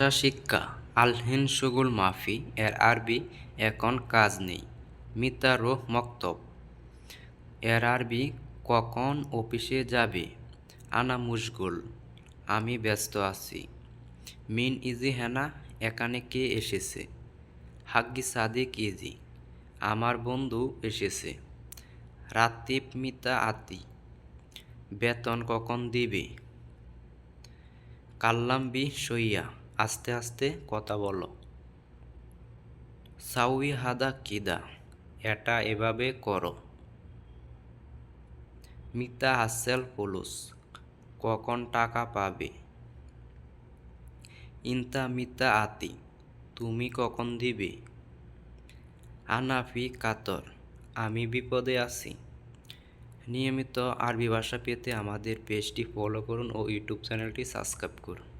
ভাষা শিক্ষা, আলহিন সুগুল মাফি, এর আরবি এখন কাজ নেই। মিতা রোহ মক্তব। এর আরবি কখন অফিসে যাবে? আনা মুশগুল। আমি ব্যস্ত আছি। মিন ইজি হেনা, এখানে কে এসেছে? হাগ্গি সাদিক ইজি। আমার বন্ধু এসেছে। রাতিব মিতা আতি। বেতন কখন দিবে? কাল্লাম্বি সইয়া। আস্তে আস্তে কথা বলো। সাউই হাদা কিদা, এটা এভাবে করো। মিতা হাসেল পুলুস, কখন টাকা পাবে? ইনতা মিতা আতি, তুমি কখন দিবে? আনাফি কাতর, আমি বিপদে আছি। নিয়মিত আরবি ভাষা পেতে আমাদের পেজটি ফলো করুন ও ইউটিউব চ্যানেলটি সাবস্ক্রাইব করুন।